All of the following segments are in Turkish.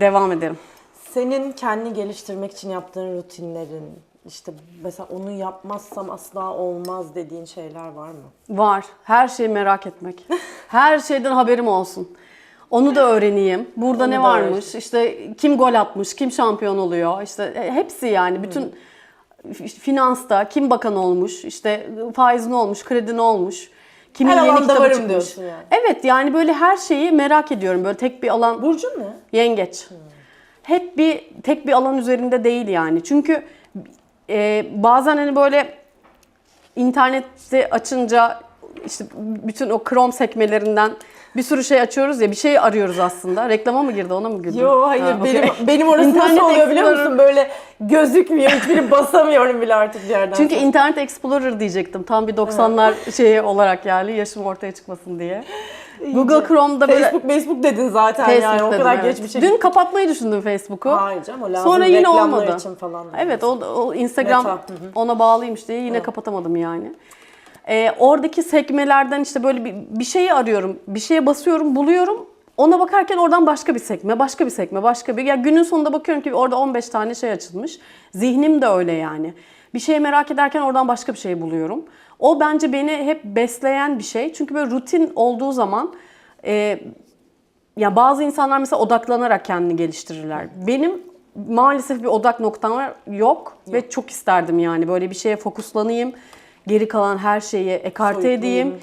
devam edelim. Senin kendini geliştirmek için yaptığın rutinlerin, işte mesela onu yapmazsam asla olmaz dediğin şeyler var mı? Var. Her şeyi merak etmek. Her şeyden haberim olsun. Onu da öğreneyim. Burada Onu ne da varmış? İşte kim gol atmış, kim şampiyon oluyor? İşte e, hepsi yani bütün finansta kim bakan olmuş? İşte faiz ne olmuş, kredi ne olmuş? Kimin Her yeni alanda kitabı varım çıkmış? diyorsun yani. Evet yani böyle her şeyi merak ediyorum. Böyle tek bir alan Burcun ne? Yengeç. Hep bir tek bir alan üzerinde değil yani. Çünkü e, bazen hani böyle internette açınca işte bütün o Chrome sekmelerinden bir sürü şey açıyoruz ya bir şey arıyoruz aslında. Reklama mı girdi ona mı güldün? Yo hayır Ha, benim benim orası İnternet nasıl oluyor biliyor musun? Böyle gözükmüyor hiçbiri basamıyorum bile artık bir yerden. Çünkü sonra. Internet Explorer diyecektim. Tam bir 90'lar şeyi olarak yani yaşım ortaya çıkmasın diye. Google Chrome'da böyle Facebook Facebook dedin zaten yani o dedim, kadar evet. geçmişe Dün kapatmayı düşündüm Facebook'u. Hayır canım o lazım Sonra yine olmadı. için falan. Evet o, o Instagram Meta, hı hı. ona bağlıymış diye yine kapatamadım yani. Ee, oradaki sekmelerden işte böyle bir, bir şeyi arıyorum. Bir şeye basıyorum, buluyorum. Ona bakarken oradan başka bir sekme, başka bir sekme, başka bir. Ya günün sonunda bakıyorum ki orada 15 tane şey açılmış. Zihnim de öyle yani. Bir şeyi merak ederken oradan başka bir şey buluyorum. O bence beni hep besleyen bir şey. Çünkü böyle rutin olduğu zaman e, ya bazı insanlar mesela odaklanarak kendini geliştirirler. Benim maalesef bir odak noktam var yok ve çok isterdim yani böyle bir şeye fokuslanayım. Geri kalan her şeyi ekarte Soyutlayayım. edeyim.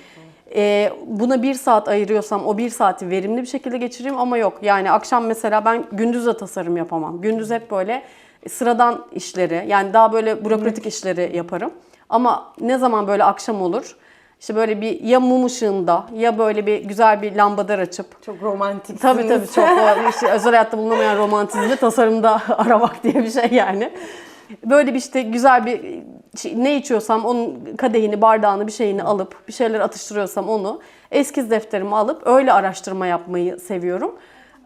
Ee, buna bir saat ayırıyorsam o bir saati verimli bir şekilde geçireyim ama yok. Yani akşam mesela ben gündüz de tasarım yapamam. Gündüz hep böyle sıradan işleri yani daha böyle bürokratik işleri yaparım. Ama ne zaman böyle akşam olur işte böyle bir ya mum ışığında ya böyle bir güzel bir lambader açıp Çok romantik. Tabii tabii çok işte özel hayatta bulunamayan romantizmi tasarımda aramak diye bir şey yani. Böyle bir işte güzel bir şey- ne içiyorsam onun kadehini, bardağını, bir şeyini alıp bir şeyler atıştırıyorsam onu eskiz defterimi alıp öyle araştırma yapmayı seviyorum.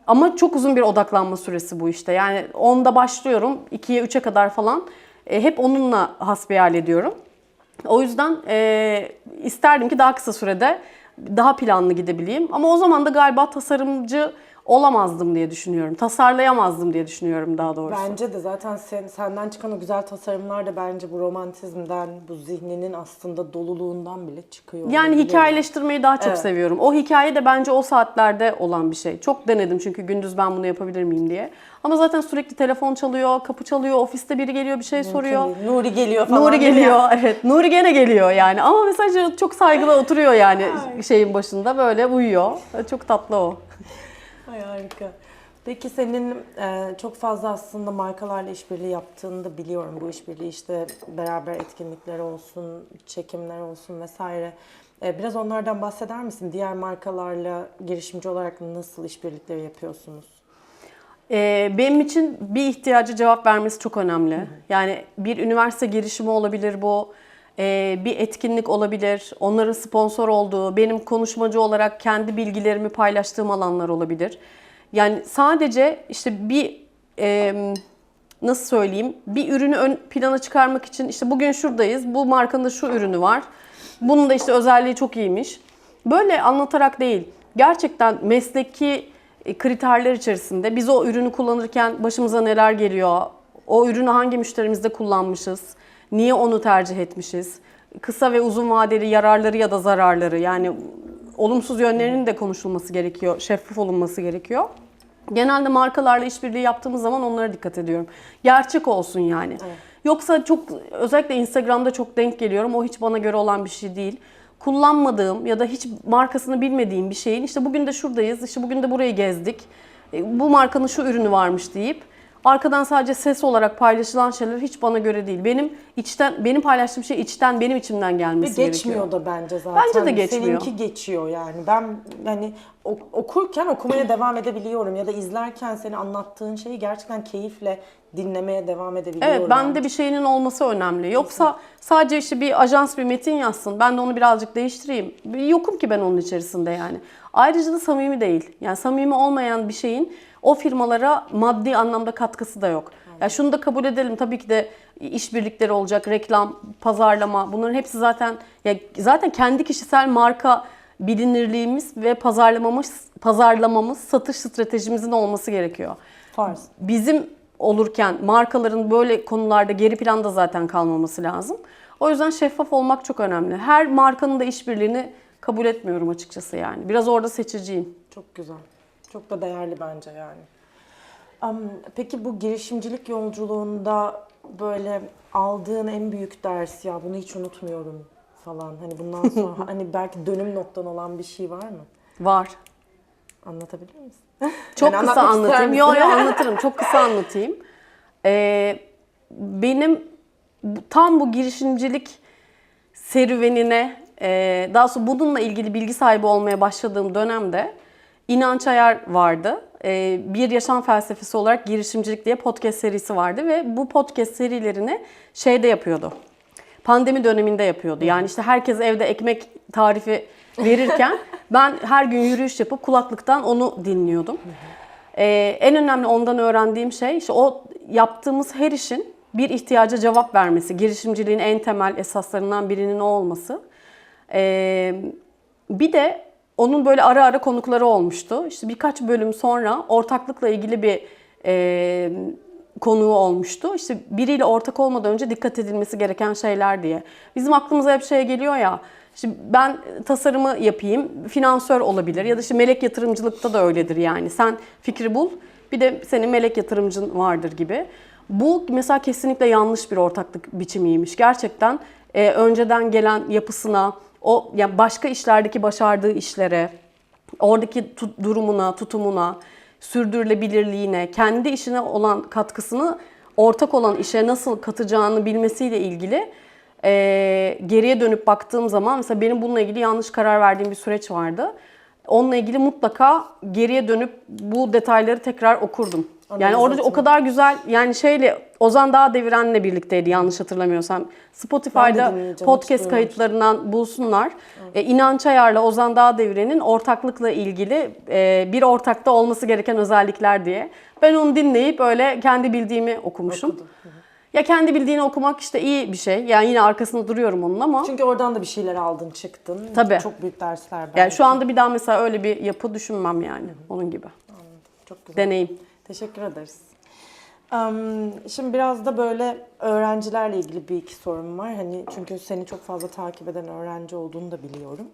Ama çok uzun bir odaklanma süresi bu işte. Yani 10'da başlıyorum, 2'ye 3'e kadar falan e, hep onunla hasbihal ediyorum. O yüzden e, isterdim ki daha kısa sürede daha planlı gidebileyim. Ama o zaman da galiba tasarımcı olamazdım diye düşünüyorum. Tasarlayamazdım diye düşünüyorum daha doğrusu. Bence de zaten sen, senden çıkan o güzel tasarımlar da bence bu romantizmden, bu zihninin aslında doluluğundan bile çıkıyor. Yani olabilir. hikayeleştirmeyi daha çok Evet. seviyorum. O hikaye de bence o saatlerde olan bir şey. Çok denedim çünkü gündüz ben bunu yapabilir miyim diye. Ama zaten sürekli telefon çalıyor, kapı çalıyor, ofiste biri geliyor bir şey soruyor. Mümkün değil. Nuri geliyor falan. Nuri geliyor, evet. Nuri gene geliyor yani. Ama mesela çok saygılı oturuyor yani şeyin başında böyle uyuyor. Çok tatlı o. Ay harika. Peki senin e, çok fazla aslında markalarla işbirliği yaptığını da biliyorum. Bu işbirliği işte beraber etkinlikler olsun, çekimler olsun vesaire. E, biraz onlardan bahseder misin? Diğer markalarla girişimci olarak nasıl işbirlikleri yapıyorsunuz? Ee, benim için bir ihtiyacı cevap vermesi çok önemli. Yani bir üniversite girişimi olabilir bu, ee, bir etkinlik olabilir, onların sponsor olduğu, benim konuşmacı olarak kendi bilgilerimi paylaştığım alanlar olabilir. Yani sadece işte bir nasıl söyleyeyim, bir ürünü ön plana çıkarmak için işte bugün şuradayız, bu markanın da şu ürünü var, bunun da işte özelliği çok iyiymiş. Böyle anlatarak değil, gerçekten mesleki e, kriterler içerisinde biz o ürünü kullanırken başımıza neler geliyor, o ürünü hangi müşterimizde kullanmışız, niye onu tercih etmişiz, kısa ve uzun vadeli yararları ya da zararları yani olumsuz yönlerinin de konuşulması gerekiyor, şeffaf olunması gerekiyor. Genelde markalarla işbirliği yaptığımız zaman onlara dikkat ediyorum. Gerçek olsun yani. Yoksa çok özellikle Instagram'da çok denk geliyorum. O hiç bana göre olan bir şey değil. Kullanmadığım ya da hiç markasını bilmediğim bir şeyin işte bugün de şuradayız, işte bugün de burayı gezdik. e, Bu markanın şu ürünü varmış deyip arkadan sadece ses olarak paylaşılan şeyler hiç bana göre değil. Benim içten benim paylaştığım şey içten benim içimden Ve gelmesi geçmiyor gerekiyor. da bence zaten. Bence de geçmiyor. Seninki geçiyor yani. Ben hani ok- okurken okumaya devam edebiliyorum ya da izlerken seni anlattığın şeyi gerçekten keyifle dinlemeye devam edebiliyorum. Evet, bende bir şeyinin olması önemli. Yoksa sadece işte bir ajans bir metin yazsın, ben de onu birazcık değiştireyim. Yokum ki ben onun içerisinde yani. Ayrıca da samimi değil. Yani samimi olmayan bir şeyin o firmalara maddi anlamda katkısı da yok. Ya şunu da kabul edelim tabii ki de işbirlikleri olacak, reklam, pazarlama bunların hepsi zaten ya zaten kendi kişisel marka bilinirliğimiz ve pazarlamamız, pazarlamamız, satış stratejimizin olması gerekiyor. Farz. Bizim olurken markaların böyle konularda geri planda zaten kalmaması lazım. O yüzden şeffaf olmak çok önemli. Her markanın da işbirliğini kabul etmiyorum açıkçası yani. Biraz orada seçiciyim. Çok güzel. Çok da değerli bence yani. Peki bu girişimcilik yolculuğunda böyle aldığın en büyük ders ya bunu hiç unutmuyorum falan. Hani bundan sonra hani belki dönüm noktan olan bir şey var mı? Var. Anlatabilir misin? Çok Yani kısa anlatayım. misin? Yo yo anlatırım. Çok kısa anlatayım. Ee, benim tam bu girişimcilik serüvenine, e, daha sonra bununla ilgili bilgi sahibi olmaya başladığım dönemde İnanç Ayar vardı. Ee, bir yaşam felsefesi olarak girişimcilik diye podcast serisi vardı ve bu podcast serilerini şeyde yapıyordu. Pandemi döneminde yapıyordu. Yani işte herkes evde ekmek tarifi verirken ben her gün yürüyüş yapıp kulaklıktan onu dinliyordum. Ee, en önemli ondan öğrendiğim şey işte o yaptığımız her işin bir ihtiyaca cevap vermesi. Girişimciliğin en temel esaslarından birinin o olması. Ee, bir de onun böyle ara ara konukları olmuştu. İşte birkaç bölüm sonra ortaklıkla ilgili bir e, konuğu olmuştu. İşte biriyle ortak olmadan önce dikkat edilmesi gereken şeyler diye. Bizim aklımıza hep şey geliyor ya. İşte ben tasarımı yapayım, finansör olabilir ya da işte melek yatırımcılıkta da öyledir yani. Sen fikri bul, bir de senin melek yatırımcın vardır gibi. Bu mesela kesinlikle yanlış bir ortaklık biçimiymiş. Gerçekten e, önceden gelen yapısına, o yani başka işlerdeki başardığı işlere, oradaki tu- durumuna, tutumuna, sürdürülebilirliğine, kendi işine olan katkısını ortak olan işe nasıl katacağını bilmesiyle ilgili e, geriye dönüp baktığım zaman mesela benim bununla ilgili yanlış karar verdiğim bir süreç vardı. Onunla ilgili mutlaka geriye dönüp bu detayları tekrar okurdum. Yani Analiz orada o kadar güzel yani şeyle Ozan Dağ Deviren'le birlikteydi yanlış hatırlamıyorsam. Spotify'da podcast kayıtlarından bulsunlar. E, İnanç Ayar'la Ozan Dağ Deviren'in ortaklıkla ilgili e, bir ortakta olması gereken özellikler diye. Ben onu dinleyip öyle kendi bildiğimi okumuşum. Okudum. Ya kendi bildiğini okumak işte iyi bir şey. Yani yine arkasında duruyorum onun ama. Çünkü oradan da bir şeyler aldın çıktın. Tabii. Çok büyük dersler belki. Yani şu anda bir daha mesela öyle bir yapı düşünmem yani onun gibi. Çok güzel. Deneyim. Teşekkür ederiz. Am, Şimdi biraz da böyle öğrencilerle ilgili bir iki sorum var. Hani çünkü seni çok fazla takip eden öğrenci olduğunu da biliyorum.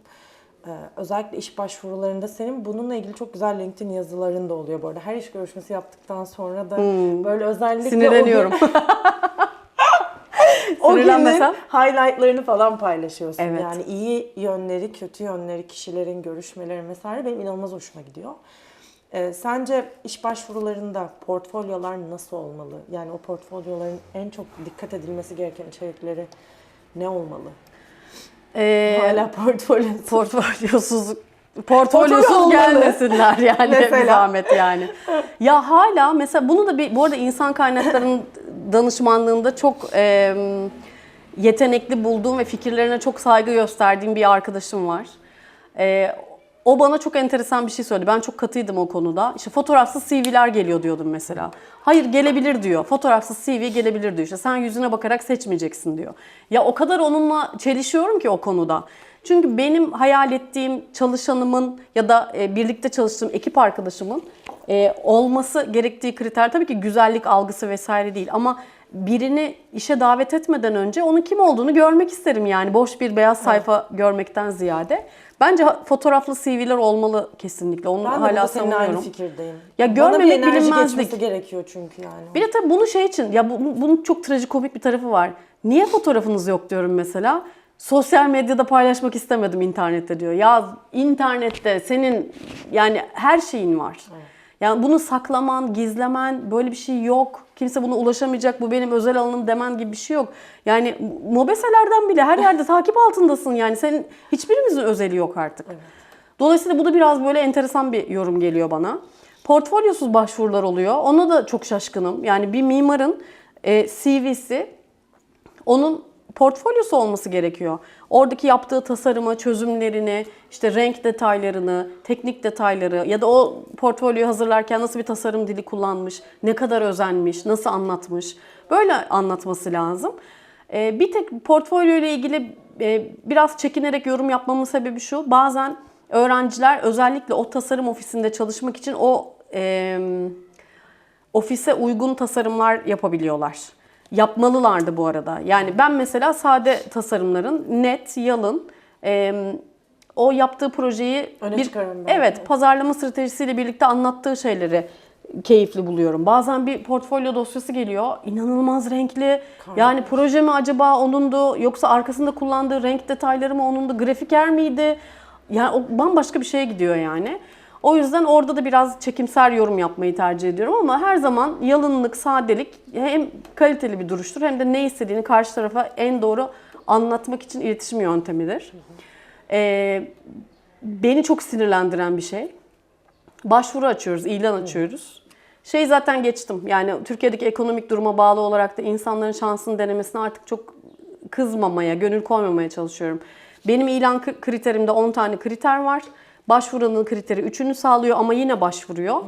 Ee, özellikle iş başvurularında senin bununla ilgili çok güzel LinkedIn yazıların da oluyor bu arada. Her iş görüşmesi yaptıktan sonra da böyle özellikle Sinirleniyorum. o, gün, o günün highlightlarını falan paylaşıyorsun. Evet. Yani iyi yönleri, kötü yönleri, kişilerin görüşmeleri vesaire benim inanılmaz hoşuma gidiyor. Ee, sence iş başvurularında portfolyolar nasıl olmalı? Yani o portfolyoların en çok dikkat edilmesi gereken içerikleri ne olmalı? Ee, Hala portfolyo. portfolyosuz Portfolyo portfolyosuz gelmesinler yani Mesela. bir zahmet yani. Ya hala mesela bunu da bir bu arada insan kaynaklarının danışmanlığında çok e, yetenekli bulduğum ve fikirlerine çok saygı gösterdiğim bir arkadaşım var. E, o bana çok enteresan bir şey söyledi. Ben çok katıydım o konuda. İşte fotoğrafsız CV'ler geliyor diyordum mesela. Hayır gelebilir diyor. Fotoğrafsız CV gelebilir diyor. İşte sen yüzüne bakarak seçmeyeceksin diyor. Ya o kadar onunla çelişiyorum ki o konuda. Çünkü benim hayal ettiğim çalışanımın ya da e, birlikte çalıştığım ekip arkadaşımın e, olması gerektiği kriter tabii ki güzellik algısı vesaire değil ama birini işe davet etmeden önce onun kim olduğunu görmek isterim yani boş bir beyaz sayfa görmekten ziyade. Bence fotoğraflı CV'ler olmalı kesinlikle. Onu Ben de hala burada seninle aynı savunuyorum. fikirdeyim. Ya Bana görmemek bir enerji bilinmezlik. gerekiyor çünkü yani. Bir de tabii bunu şey için ya bu, bu- bunun çok trajikomik bir tarafı var. Niye fotoğrafınız yok diyorum mesela. Sosyal medyada paylaşmak istemedim internette diyor. Ya internette senin yani her şeyin var. Yani bunu saklaman, gizlemen böyle bir şey yok. Kimse buna ulaşamayacak. Bu benim özel alanım demen gibi bir şey yok. Yani mobeselerden bile her yerde takip altındasın yani. Senin hiçbirimizin özeli yok artık. Dolayısıyla bu da biraz böyle enteresan bir yorum geliyor bana. Portfolyosuz başvurular oluyor. Ona da çok şaşkınım. Yani bir mimarın e, CV'si onun portfolyosu olması gerekiyor. Oradaki yaptığı tasarımı, çözümlerini, işte renk detaylarını, teknik detayları ya da o portfolyoyu hazırlarken nasıl bir tasarım dili kullanmış, ne kadar özenmiş, nasıl anlatmış. Böyle anlatması lazım. Ee, bir tek portfolyo ile ilgili e, biraz çekinerek yorum yapmamın sebebi şu. Bazen öğrenciler özellikle o tasarım ofisinde çalışmak için o e, ofise uygun tasarımlar yapabiliyorlar. Yapmalılardı bu arada. Yani ben mesela sade tasarımların net, yalın, e, o yaptığı projeyi Öne belki. evet pazarlama stratejisiyle birlikte anlattığı şeyleri keyifli buluyorum. Bazen bir portfolyo dosyası geliyor. inanılmaz renkli. Yani proje mi acaba onundu yoksa arkasında kullandığı renk detayları mı onundu? Grafiker miydi? Yani o bambaşka bir şeye gidiyor yani. O yüzden orada da biraz çekimser yorum yapmayı tercih ediyorum ama her zaman yalınlık, sadelik hem kaliteli bir duruştur hem de ne istediğini karşı tarafa en doğru anlatmak için iletişim yöntemidir. Ee, beni çok sinirlendiren bir şey. Başvuru açıyoruz, ilan açıyoruz. Şey zaten geçtim. Yani Türkiye'deki ekonomik duruma bağlı olarak da insanların şansını denemesine artık çok kızmamaya, gönül koymamaya çalışıyorum. Benim ilan kri- kriterimde 10 tane kriter var. Başvuranın kriteri 3'ünü sağlıyor ama yine başvuruyor.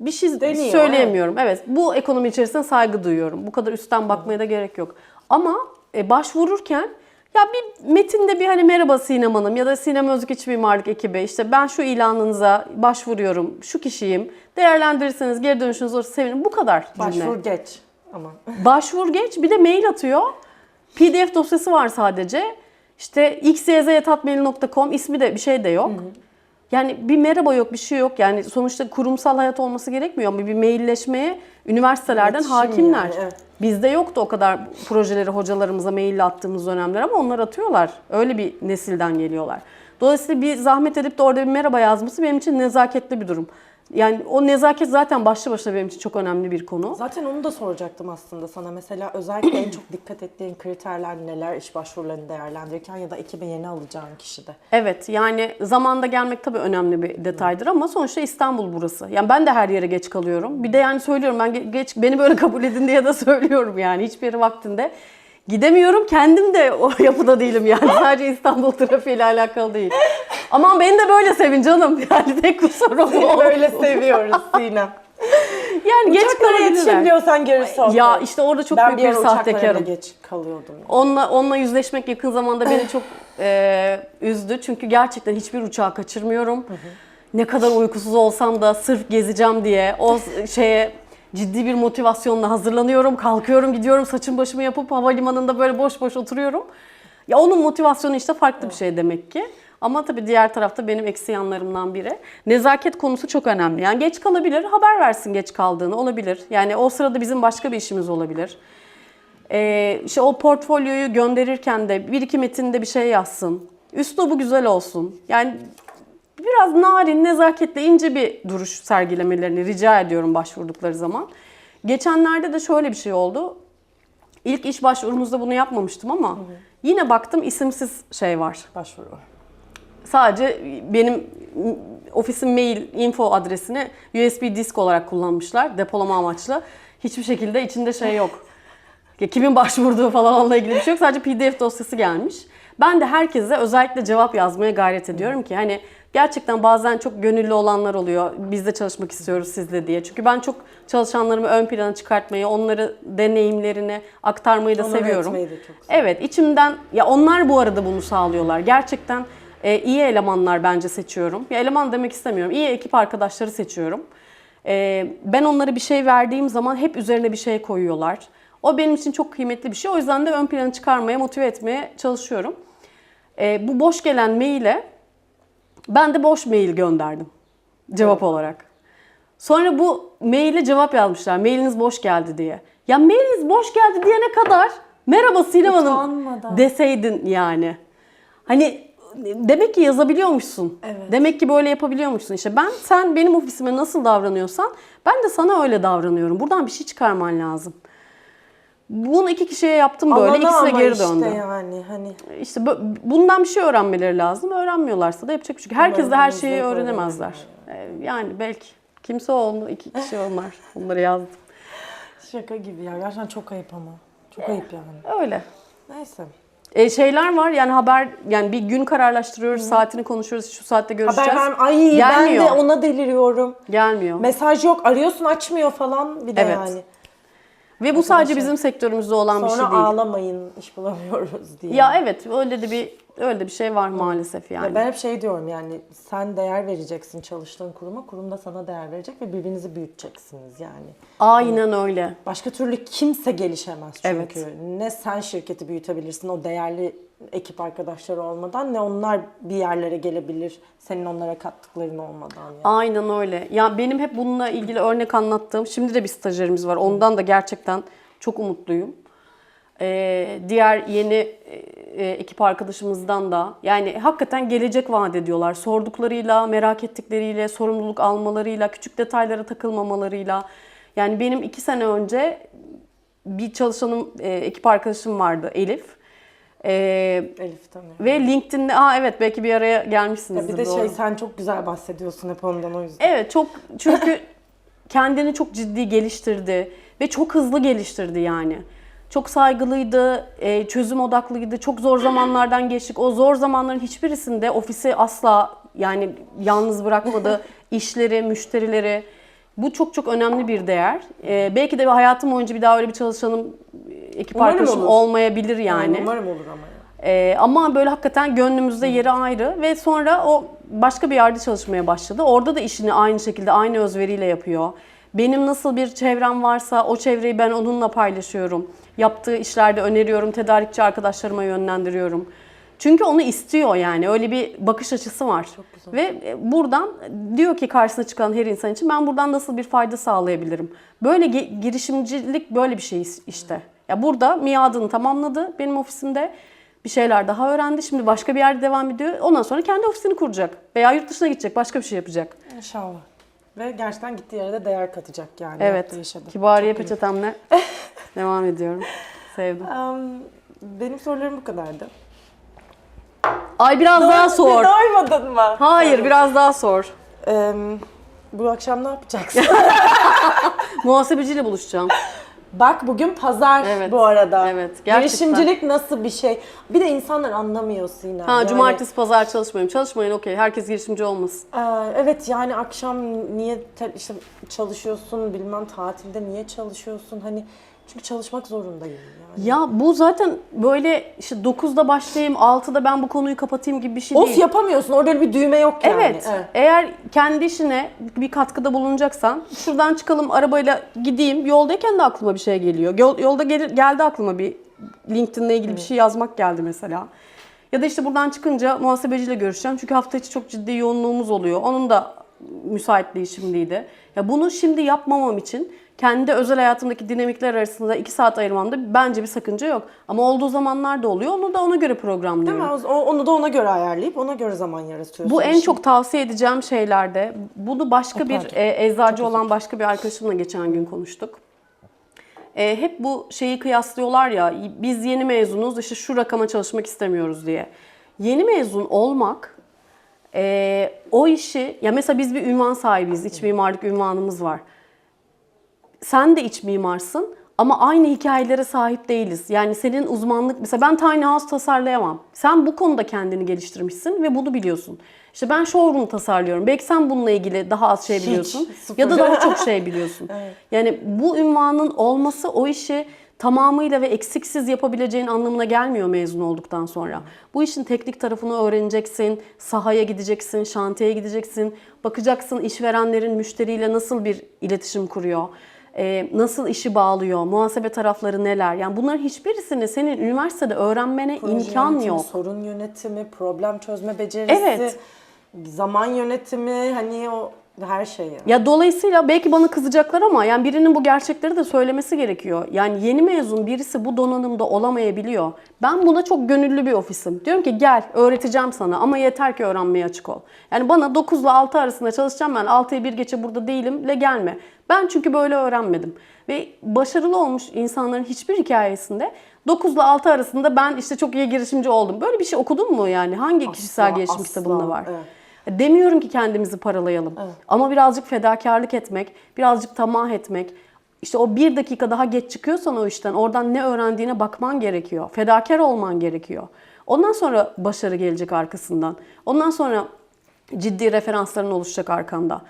Bir şey Deniyor, söyleyemiyorum. Evet. bu ekonomi içerisinde saygı duyuyorum. Bu kadar üstten bakmaya da gerek yok. Ama e, başvururken ya bir metinde bir hani merhaba Sinem Hanım ya da Sinem Özgü İç Mimarlık ekibi işte ben şu ilanınıza başvuruyorum, şu kişiyim. Değerlendirirseniz geri dönüşünüz olursa sevinirim. Bu kadar cümle. Başvur geç ama. Başvur geç bir de mail atıyor. PDF dosyası var sadece. İşte xyz.tatmail.com ismi de bir şey de yok. Yani bir merhaba yok, bir şey yok. Yani sonuçta kurumsal hayat olması gerekmiyor ama bir mailleşmeye üniversitelerden İletişim hakimler. yani, evet. Bizde yoktu o kadar projeleri hocalarımıza maille attığımız dönemler ama onlar atıyorlar. Öyle bir nesilden geliyorlar. Dolayısıyla bir zahmet edip de orada bir merhaba yazması benim için nezaketli bir durum. Yani o nezaket zaten başlı başına benim için çok önemli bir konu. Zaten onu da soracaktım aslında sana. Mesela özellikle en çok dikkat ettiğin kriterler neler iş başvurularını değerlendirirken ya da ekibe yeni alacağın kişide. Evet yani zamanda gelmek tabii önemli bir detaydır ama sonuçta İstanbul burası. Yani ben de her yere geç kalıyorum. Bir de yani söylüyorum ben ge- geç beni böyle kabul edin diye de söylüyorum yani hiçbir yere vaktinde. Gidemiyorum kendim de o yapıda değilim yani sadece İstanbul trafiğiyle alakalı değil. Aman beni de böyle sevin canım yani tek kusurum o. Öyle seviyoruz Sinem. Yani geç Uçaklara kalabilirler. yetişebiliyorsan gerisi okey. Ya işte orada çok ben büyük bir bir ara uçaklara da sahtekarım. geç kalıyordum. Onunla, onunla yüzleşmek yakın zamanda beni çok e, üzdü. Çünkü gerçekten hiçbir uçağı kaçırmıyorum. Ne kadar uykusuz olsam da sırf gezeceğim diye o şeye ciddi bir motivasyonla hazırlanıyorum. Kalkıyorum, gidiyorum, saçım başımı yapıp havalimanında böyle boş boş oturuyorum. Ya onun motivasyonu işte farklı bir şey demek ki. Ama tabii diğer tarafta benim eksi yanlarımdan biri. Nezaket konusu çok önemli. Yani geç kalabilir, haber versin geç kaldığını olabilir. Yani o sırada bizim başka bir işimiz olabilir. Ee, işte o portfolyoyu gönderirken de bir iki metinde bir şey yazsın. Üslubu güzel olsun. Yani biraz narin, nezaketle ince bir duruş sergilemelerini rica ediyorum başvurdukları zaman. Geçenlerde de şöyle bir şey oldu. İlk iş başvurumuzda bunu yapmamıştım ama yine baktım isimsiz şey var. Başvuru. Sadece benim ofisin mail info adresini USB disk olarak kullanmışlar depolama amaçlı. Hiçbir şekilde içinde şey yok. Ya Kimin başvurduğu falan onunla ilgili bir şey yok. Sadece PDF dosyası gelmiş. Ben de herkese özellikle cevap yazmaya gayret ediyorum ki hani gerçekten bazen çok gönüllü olanlar oluyor. Biz de çalışmak istiyoruz sizle diye. Çünkü ben çok çalışanlarımı ön plana çıkartmayı, onları deneyimlerini aktarmayı da Onları seviyorum. etmeyi de çok Evet, içimden ya onlar bu arada bunu sağlıyorlar. Gerçekten e, iyi elemanlar bence seçiyorum. Ya eleman demek istemiyorum. İyi ekip arkadaşları seçiyorum. E, ben onlara bir şey verdiğim zaman hep üzerine bir şey koyuyorlar. O benim için çok kıymetli bir şey. O yüzden de ön plana çıkarmaya, motive etmeye çalışıyorum. E, bu boş gelen maile ben de boş mail gönderdim cevap olarak. Sonra bu maile cevap yazmışlar. Mailiniz boş geldi diye. Ya mailiniz boş geldi diyene kadar merhaba Sinem Hanım deseydin yani. Hani demek ki yazabiliyormuşsun. Evet. Demek ki böyle yapabiliyormuşsun. İşte ben sen benim ofisime nasıl davranıyorsan ben de sana öyle davranıyorum. Buradan bir şey çıkarman lazım. Bunu iki kişiye yaptım böyle. Alana İkisine ama geri işte döndü. yani hani İşte bundan bir şey öğrenmeleri lazım. Öğrenmiyorlarsa da yapacak bir şey. yok. Herkes de her şeyi öğrenemezler. Ee, Yani belki kimse oldu, iki kişi onlar. Onları yazdım. şaka gibi ya. Gerçekten çok ayıp ama. Çok ayıp yani. Öyle. Neyse. E, şeyler var yani haber yani bir gün kararlaştırıyoruz, saatini konuşuyoruz, şu saatte görüşeceğiz. Haber verme. Ay ben Gelmiyor. de ona deliriyorum. Gelmiyor. Mesaj yok. Arıyorsun açmıyor falan. Bir de Evet. yani. Ve bu sadece bizim sektörümüzde olan bir Sonra şey değil. ağlamayın iş bulamıyoruz diye. Ya evet öyle de bir öyle de bir şey var maalesef yani. Ya ben hep şey diyorum yani sen değer vereceksin çalıştığın kuruma, kurum da sana değer verecek ve birbirinizi büyüteceksiniz yani. Aynen öyle. Başka türlü kimse gelişemez çünkü. Evet. Ne sen şirketi büyütebilirsin o değerli ekip arkadaşları olmadan ne onlar bir yerlere gelebilir senin onlara kattıkların olmadan. Yani. Aynen öyle. Ya benim hep bununla ilgili örnek anlattığım, şimdi de bir stajyerimiz var. Ondan da gerçekten çok umutluyum. Ee, diğer yeni e, ekip arkadaşımızdan da yani hakikaten gelecek vaat ediyorlar. Sorduklarıyla, merak ettikleriyle, sorumluluk almalarıyla, küçük detaylara takılmamalarıyla. Yani benim iki sene önce bir çalışanım, e, ekip arkadaşım vardı Elif. Ee, Elif tanıyorum. ve LinkedIn'de, aa evet belki bir araya Ya gelmişsinizdir. bir de doğru. şey sen çok güzel bahsediyorsun hep ondan o yüzden. Evet çok çünkü kendini çok ciddi geliştirdi ve çok hızlı geliştirdi yani. Çok saygılıydı, e, çözüm odaklıydı. Çok zor zamanlardan geçtik. O zor zamanların hiçbirisinde ofisi asla yani yalnız bırakmadı. İşleri, müşterileri. Bu çok çok önemli bir değer. E, belki de hayatım boyunca bir daha öyle bir çalışanım, ekip Umarım arkadaşım olur. olmayabilir yani. Umarım olur ama ya. Ee, ama böyle hakikaten gönlümüzde yeri ayrı ve sonra o başka bir yerde çalışmaya başladı. Orada da işini aynı şekilde aynı özveriyle yapıyor. Benim nasıl bir çevrem varsa o çevreyi ben onunla paylaşıyorum. Yaptığı işlerde öneriyorum, tedarikçi arkadaşlarıma yönlendiriyorum. Çünkü onu istiyor yani öyle bir bakış açısı var. Ve e, buradan diyor ki karşısına çıkan her insan için ben buradan nasıl bir fayda sağlayabilirim. Böyle girişimcilik böyle bir şey işte. Ya burada miadını tamamladı benim ofisimde. Bir şeyler daha öğrendi. Şimdi başka bir yerde devam ediyor. Ondan sonra kendi ofisini kuracak. Veya yurt dışına gidecek. Başka bir şey yapacak. İnşallah. Ve gerçekten gittiği yere de değer katacak yani. Evet. Kibariye Çok peçetemle devam ediyorum. Sevdim. Em, benim sorularım bu kadardı. Ay biraz daha sor. Doymadın mı? Hayır biraz daha sor. Em, bu akşam ne yapacaksın? Muhasebeciyle buluşacağım. Bak bugün pazar Evet, bu arada. evet, gerçekten. Girişimcilik nasıl bir şey? Bir de insanlar anlamıyor Sinem. Ha Yani, cumartesi pazar çalışmayayım. Çalışmayın okey. Herkes girişimci olmasın. e, evet yani akşam niye te- işte çalışıyorsun bilmem tatilde niye çalışıyorsun hani çünkü çalışmak zorundayım yani. Ya bu zaten böyle işte 9'da başlayayım, 6'da ben bu konuyu kapatayım gibi bir şey Of değil. yapamıyorsun orada bir düğme yok yani. Evet. Eğer kendi işine bir katkıda bulunacaksan şuradan çıkalım arabayla gideyim. Yoldayken de aklıma bir şey geliyor. Yol- Yolda gelir, geldi aklıma bir LinkedIn'le ilgili bir şey yazmak geldi mesela. Ya da işte buradan çıkınca muhasebeciyle görüşeceğim. Çünkü hafta içi çok ciddi yoğunluğumuz oluyor. Onun da müsaitliği şimdiydi. Ya bunu şimdi yapmamam için kendi özel hayatımdaki dinamikler arasında 2 saat ayırmamda bence bir sakınca yok. Ama olduğu zamanlar da oluyor. Onu da ona göre programlıyorum. Değil mi? O- Onu da ona göre ayarlayıp ona göre zaman yaratıyorsun. Bu en İşin- çok tavsiye edeceğim şeylerde. Bunu başka Oh, bir e, eczacı olan başka bir arkadaşımla geçen gün konuştuk. E, hep bu şeyi kıyaslıyorlar ya, biz yeni mezunuz işte şu rakama çalışmak istemiyoruz diye. Yeni mezun olmak e, o işi, ya mesela biz bir ünvan sahibiyiz, iç mimarlık ünvanımız var sen de iç mimarsın ama aynı hikayelere sahip değiliz. Yani senin uzmanlık mesela ben tiny house tasarlayamam. Sen bu konuda kendini geliştirmişsin ve bunu biliyorsun. İşte ben showroom tasarlıyorum. Belki sen bununla ilgili daha az şey Hiç, biliyorsun sıfır. ya da daha çok şey biliyorsun. Yani bu ünvanın olması o işi tamamıyla ve eksiksiz yapabileceğin anlamına gelmiyor mezun olduktan sonra. Bu işin teknik tarafını öğreneceksin, sahaya gideceksin, şantiyeye gideceksin, bakacaksın işverenlerin müşteriyle nasıl bir iletişim kuruyor. Nasıl işi bağlıyor, muhasebe tarafları neler? Yani bunların hiçbirisini senin üniversitede öğrenmene Proje imkan yönetimi, yok. Sorun yönetimi, problem çözme becerisi, Evet. zaman yönetimi hani o her şey yani. Ya dolayısıyla belki bana kızacaklar ama yani birinin bu gerçekleri de söylemesi gerekiyor. Yani yeni mezun birisi bu donanımda olamayabiliyor. Ben buna çok gönüllü bir ofisim. Diyorum ki gel öğreteceğim sana ama yeter ki öğrenmeye açık ol. Yani bana 9 ile 6 arasında çalışacağım ben 6'ya 1 geçe burada değilim le gelme. Ben çünkü böyle öğrenmedim. Ve başarılı olmuş insanların hiçbir hikayesinde 9 ile 6 arasında ben işte çok iyi girişimci oldum. Böyle bir şey okudun mu yani? Hangi kişisel gelişim asla, kitabında var? evet. Demiyorum ki kendimizi paralayalım. Ama birazcık fedakarlık etmek, birazcık tamah etmek. İşte o bir dakika daha geç çıkıyorsan o işten oradan ne öğrendiğine bakman gerekiyor. Fedakar olman gerekiyor. Ondan sonra başarı gelecek arkasından. Ondan sonra ciddi referansların oluşacak arkanda.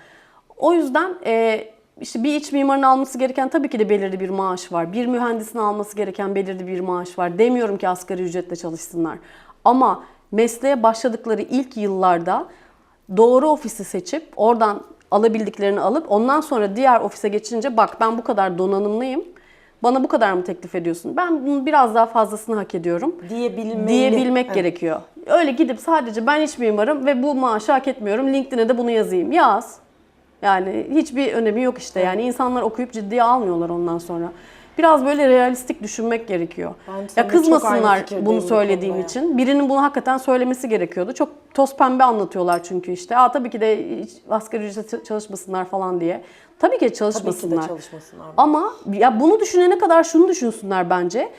O yüzden e, işte bir iç mimarın alması gereken tabii ki de belirli bir maaş var. Bir mühendisin alması gereken belirli bir maaş var. Demiyorum ki asgari ücretle çalışsınlar. Ama mesleğe başladıkları ilk yıllarda doğru ofisi seçip oradan alabildiklerini alıp ondan sonra diğer ofise geçince bak ben bu kadar donanımlıyım. Bana bu kadar mı teklif ediyorsun? Ben bunun biraz daha fazlasını hak ediyorum Diyebilmeli. diyebilmek Evet. gerekiyor. Öyle gidip sadece ben iç mimarım ve bu maaşı hak etmiyorum. LinkedIn'e de bunu yazayım. Yaz. Yani hiçbir önemi yok işte. Yani insanlar okuyup ciddiye almıyorlar ondan sonra. Biraz böyle realistik düşünmek gerekiyor. Ben ya kızmasınlar bunu bu söylediğim konuda için. Birinin bunu hakikaten söylemesi gerekiyordu. Çok toz pembe anlatıyorlar çünkü işte. Aa tabii ki de asgari ücretle çalışmasınlar falan diye. Tabii ki de Tabii ki çalışmasınlar. de çalışmasınlar. Ama ya bunu düşünene kadar şunu düşünsünler bence.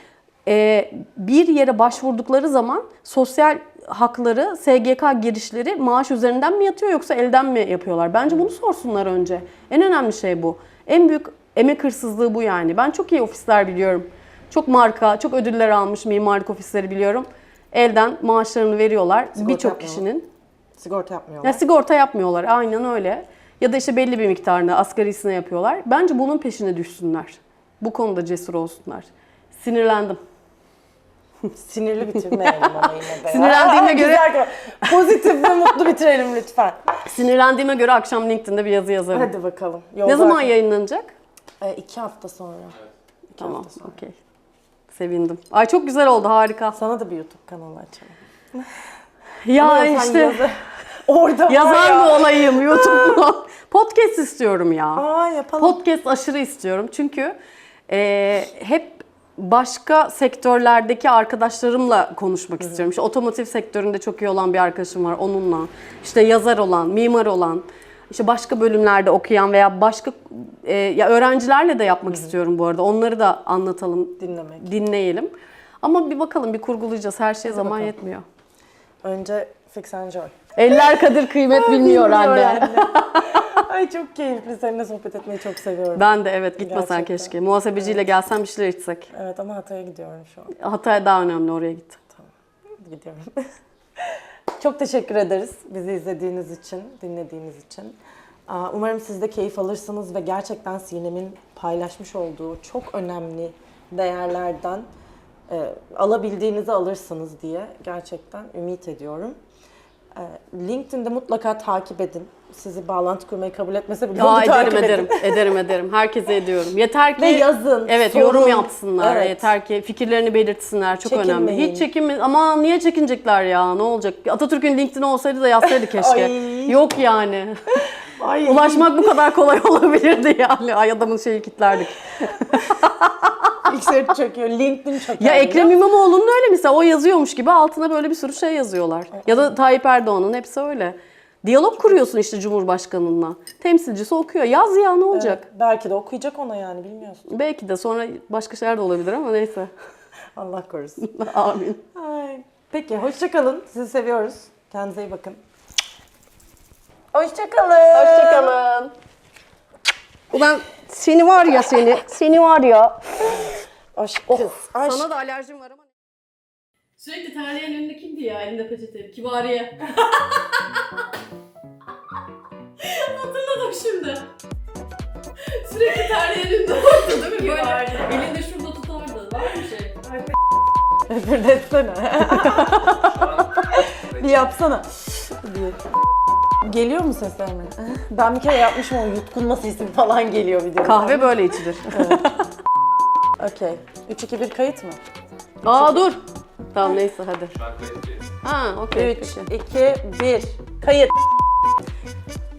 Ee, bir yere başvurdukları zaman sosyal hakları, SGK girişleri maaş üzerinden mi yatıyor yoksa elden mi yapıyorlar? Bence bunu sorsunlar önce. En önemli şey bu. En büyük emek hırsızlığı bu yani. Ben çok iyi ofisler biliyorum. Çok marka, çok ödüller almış mimarlık ofisleri biliyorum. Elden maaşlarını veriyorlar Sigorta birçok yapmıyorlar. kişinin. Sigorta yapmıyorlar. Ya sigorta yapmıyorlar aynen öyle. Ya da işte belli bir miktarını asgarisine yapıyorlar. Bence bunun peşine düşsünler. Bu konuda cesur olsunlar. Sinirlendim. Sinirli bitirmeyelim ama yine de. Sinirlendiğime göre- Güzel. Pozitif ve mutlu bitirelim lütfen. Sinirlendiğime göre akşam LinkedIn'de bir yazı yazarım. Hadi bakalım. ne Yolda- zaman yayınlanacak? Ee, iki hafta sonra. İki Tamam, hafta sonra. okey. Sevindim. Ay çok güzel oldu, harika. Sana da bir YouTube kanalı açalım. Ya Ama işte yazı- Orada yazar ya. mı olayım YouTube'da? Podcast istiyorum ya. Aa yapalım. Podcast aşırı istiyorum çünkü e, hep başka sektörlerdeki arkadaşlarımla konuşmak istiyorum. İşte otomotiv sektöründe çok iyi olan bir arkadaşım var onunla. İşte yazar olan, mimar olan, işte başka bölümlerde okuyan veya başka e, ya öğrencilerle de yapmak istiyorum bu arada. Onları da anlatalım, Dinlemek. dinleyelim. Ama bir bakalım, bir kurgulayacağız. Her şeye zaman bakalım. yetmiyor. Önce Fix and Joy. Eller kadir kıymet bilmiyor anne. Ay çok keyifli. Seninle sohbet etmeyi çok seviyorum. Ben de evet gitmesen Gerçekten. keşke. Muhasebeciyle gelsem bir şeyler içsek. Evet ama Hatay'a gidiyorum şu an. Hatay daha önemli oraya git. Gidiyorum. çok teşekkür ederiz bizi izlediğiniz için, dinlediğiniz için. Umarım siz de keyif alırsınız ve gerçekten Sinem'in paylaşmış olduğu çok önemli değerlerden e, alabildiğinizi alırsınız diye gerçekten ümit ediyorum. E, LinkedIn'de mutlaka takip edin. Sizi bağlantı kurmayı kabul etmese bile takip ederim ederim. ederim ederim. Herkese ediyorum. Yeter ki Ve yazın, Evet sorun. yorum yapsınlar. Evet. Yeter ki fikirlerini belirtsinler. Çok önemli. Çekinmeyin. Hiç çekinme. Ama niye çekinecekler ya? Ne olacak? Atatürk'ün LinkedIn'i olsaydı da yazsaydı keşke. Ay. Yok yani. Ay, Ulaşmak bu kadar kolay olabilirdi yani. Ay adamın şeyi kilitlerdik. Bilgisayarı çöküyor. LinkedIn çöker. Ya Ekrem İmamoğlu'nun öyle mesela o yazıyormuş gibi altına böyle bir sürü şey yazıyorlar. Ya da Tayyip Erdoğan'ın hepsi öyle. Diyalog kuruyorsun işte Cumhurbaşkanı'nla. Temsilcisi okuyor. Yaz ya ne olacak? Evet, belki de okuyacak ona yani bilmiyorsun. Belki de sonra başka şeyler de olabilir ama neyse. Allah korusun. Amin. Ay. Peki hoşçakalın. Sizi seviyoruz. Kendinize iyi bakın. Hoşçakalın. Hoşçakalın. Ulan seni var ya seni, seni var ya. Aşk kız. Aşk. Sana da alerjim var ama. Sürekli terleyen ünlü kimdi ya elinde peçete? Kibariye. Hatırladım şimdi. Sürekli terleyen ünlü vardı değil mi? Böyle elinde şurada tutardı. Var mı şey? Bir de etsene. bir yapsana. diye. Geliyor mu seslerime? Ben bir kere yapmışım o yutkunma sesim falan geliyor videoda. Kahve böyle içilir. Okey. 3 2 1 kayıt mı? Aa dur. Tamam neyse hadi. Ha okey. 3 peki. 2 1 kayıt.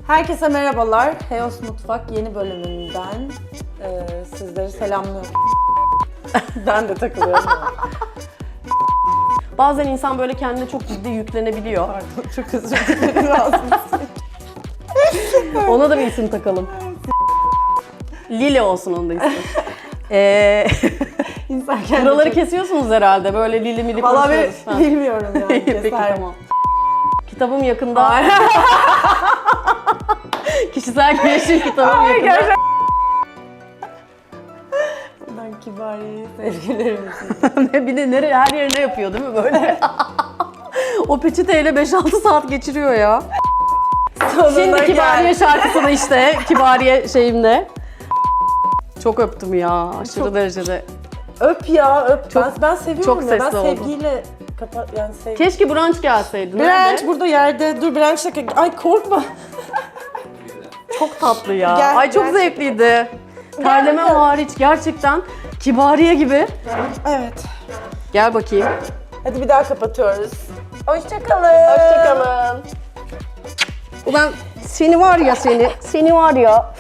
Herkese merhabalar. Heos Mutfak yeni bölümünden e, sizleri selamlıyorum. ben de takılıyorum. Bazen insan böyle kendine çok ciddi yüklenebiliyor. Pardon çok özür dilerim. Ona da bir isim takalım. Lile olsun onun da ismi. Ee, Kendini buraları kesiyorsunuz herhalde. Böyle lili mili Valla ben bilmiyorum yani. Peki keser. tamam. Kitabım yakında. Kişisel gelişim kitabım yakında. Buradan kibariye sevgilerimizi. bir de nereye her yerine yapıyor değil mi böyle? o peçeteyle 5-6 saat geçiriyor ya. Şimdi Kibariye şarkısını işte Kibariye şeyimle. Çok öptüm ya aşırı Çok- derecede. Öp ya öp. Çok- ben, ben seviyorum çok ya. Ben sesli oldu. sevgiyle Kapat yani sev. Keşke brunch gelseydin. Branch Nerede? burada yerde. Dur branch da Ay korkma. Çok tatlı ya. Gel, Ay çok gerçekten. zevkliydi. Terleme gel. hariç gerçekten kibariye gibi. Evet. Gel bakayım. Hadi bir daha kapatıyoruz. Hoşçakalın. Hoşçakalın. Ulan seni var ya seni. Seni var ya.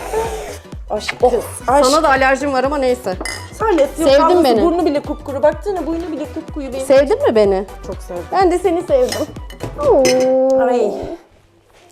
Aşk kız. Aşk. Sana da alerjim var ama neyse. Salyası yok. Sevdin beni. Burnu bile kupkuru. Baksana burnu bile kupkuyu benim. Sevdin mi beni? Çok sevdim. Ben de seni sevdim. Ay.